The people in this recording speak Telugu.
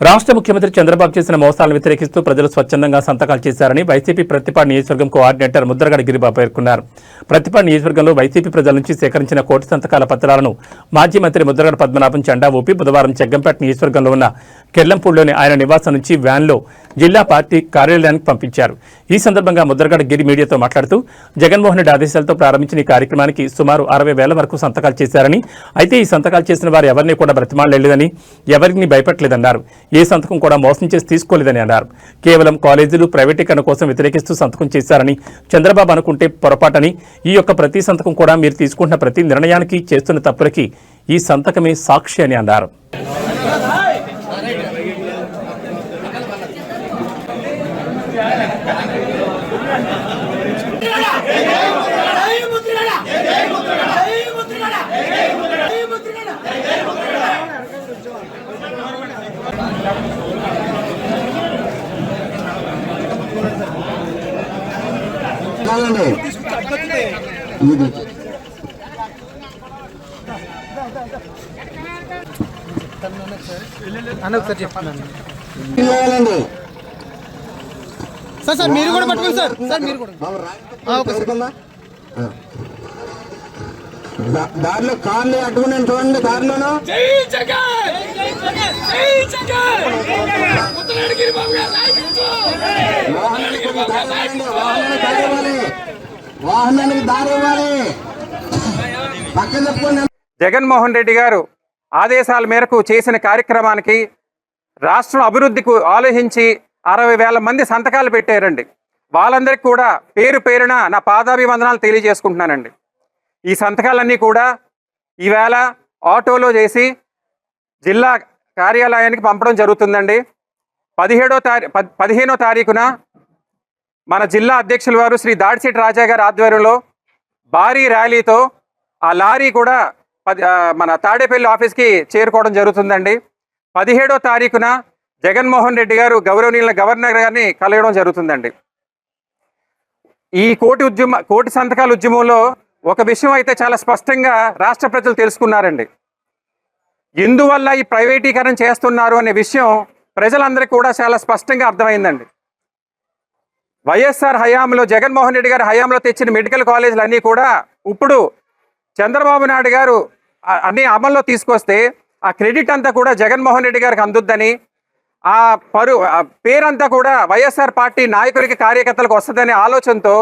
రాష్ట్ర ముఖ్యమంత్రి చంద్రబాబు చేసిన మోసాలను వ్యతిరేకిస్తూ ప్రజలు స్వచ్ఛందంగా సంతకాలు చేశారని వైసీపీ ప్రతిపాడు నియోజకవర్గం కోఆర్డినేటర్ ముద్రగడ గిరిబాబు పేర్కొన్నారు. ప్రతిపాడు నియోజకవర్గంలో వైసీపీ ప్రజల నుంచి సేకరించిన కోటి సంతకాల పత్రాలను మాజీ మంత్రి ముద్రగడ పద్మనాభం చెండా ఊపి బుధవారం జగ్గంపేట నియోజకవర్గంలో ఉన్న కెల్లంపూడిలోని ఆయన నివాసం నుంచి వ్యాన్లో జిల్లా పార్టీ కార్యాలయానికి పంపించారు. ఈ సందర్భంగా ముద్రగడ గిరి మీడియాతో మాట్లాడుతూ జగన్మోహన్ రెడ్డి ఆదేశాలతో ప్రారంభించిన ఈ కార్యక్రమానికి సుమారు అరవై వేల వరకు సంతకాలు చేశారని అయితే ఈ సంతకాలు చేసిన వారు ఎవరిని కూడా బ్రతిమాలలేదని ఎవరిని భయపట్లేదన్నారు ఏ సంతకం కూడా మోసం చేసి తీసుకోలేదని అన్నారు. కేవలం కాలేజీలు ప్రైవేటీకరణ కోసం వ్యతిరేకిస్తూ సంతకం చేశారని చంద్రబాబు అనుకుంటే పొరపాటని ఈ యొక్క ప్రతి సంతకం కూడా మీరు తీసుకుంటున్న ప్రతి నిర్ణయానికి చేస్తున్న తప్పులకి ఈ సంతకమే సాక్షి అని అన్నారు జై ముద్రగడ జై ముద్రగడ జై ముద్రగడ జై ముద్రగడ జై ముద్రగడ జై ముద్రగడ కాదండి ఇది. సార్ సార్ మీరు కూడా పట్టుకోండి సార్. సార్ మీరు కూడా. దారిలో కార్లు అట్టుకుని చూడండి దారిలోను. వాహనానికి దారి ఇవ్వాలి పక్కన చెప్పుకోండి జగన్మోహన్ రెడ్డి గారు ఆదేశాల మేరకు చేసిన కార్యక్రమానికి రాష్ట్రం అభివృద్ధికి ఆలోచించి అరవై వేల మంది సంతకాలు పెట్టారండి. వాళ్ళందరికీ కూడా పేరు పేరున నా పాదాభివందనాలు తెలియజేసుకుంటున్నానండి. ఈ సంతకాలన్నీ కూడా ఈవేళ ఆటోలో చేసి జిల్లా కార్యాలయానికి పంపడం జరుగుతుందండి. పదిహేడో తారీ పదిహేనో తారీఖున మన జిల్లా అధ్యక్షుల వారు శ్రీ దాడిశెట్టి రాజా గారి ఆధ్వర్యంలో భారీ ర్యాలీతో ఆ లారీ కూడా పది మన తాడేపల్లి ఆఫీస్కి చేరుకోవడం జరుగుతుందండి. పదిహేడో తారీఖున జగన్మోహన్ రెడ్డి గారు గౌరవనీయుల గవర్నర్ గారిని కలగడం జరుగుతుందండి. ఈ కోటి ఉద్యమ కోటి సంతకాల ఉద్యమంలో ఒక విషయం అయితే చాలా స్పష్టంగా రాష్ట్ర ప్రజలు తెలుసుకున్నారండి. ఎందువల్ల ఈ ప్రైవేటీకరణ చేస్తున్నారు అనే విషయం ప్రజలందరికీ కూడా చాలా స్పష్టంగా అర్థమైందండి. వైఎస్ఆర్ హయాంలో జగన్మోహన్ రెడ్డి గారి హయాంలో తెచ్చిన మెడికల్ కాలేజీలు అన్నీ కూడా ఇప్పుడు చంద్రబాబు నాయుడు గారు అన్ని అమల్లో తీసుకొస్తే ఆ క్రెడిట్ అంతా కూడా జగన్మోహన్ రెడ్డి గారికి అందుద్దని ఆ పరు ఆ పేరంతా కూడా వైఎస్ఆర్ పార్టీ నాయకుడికి కార్యకర్తలకు వస్తుందనే ఆలోచనతో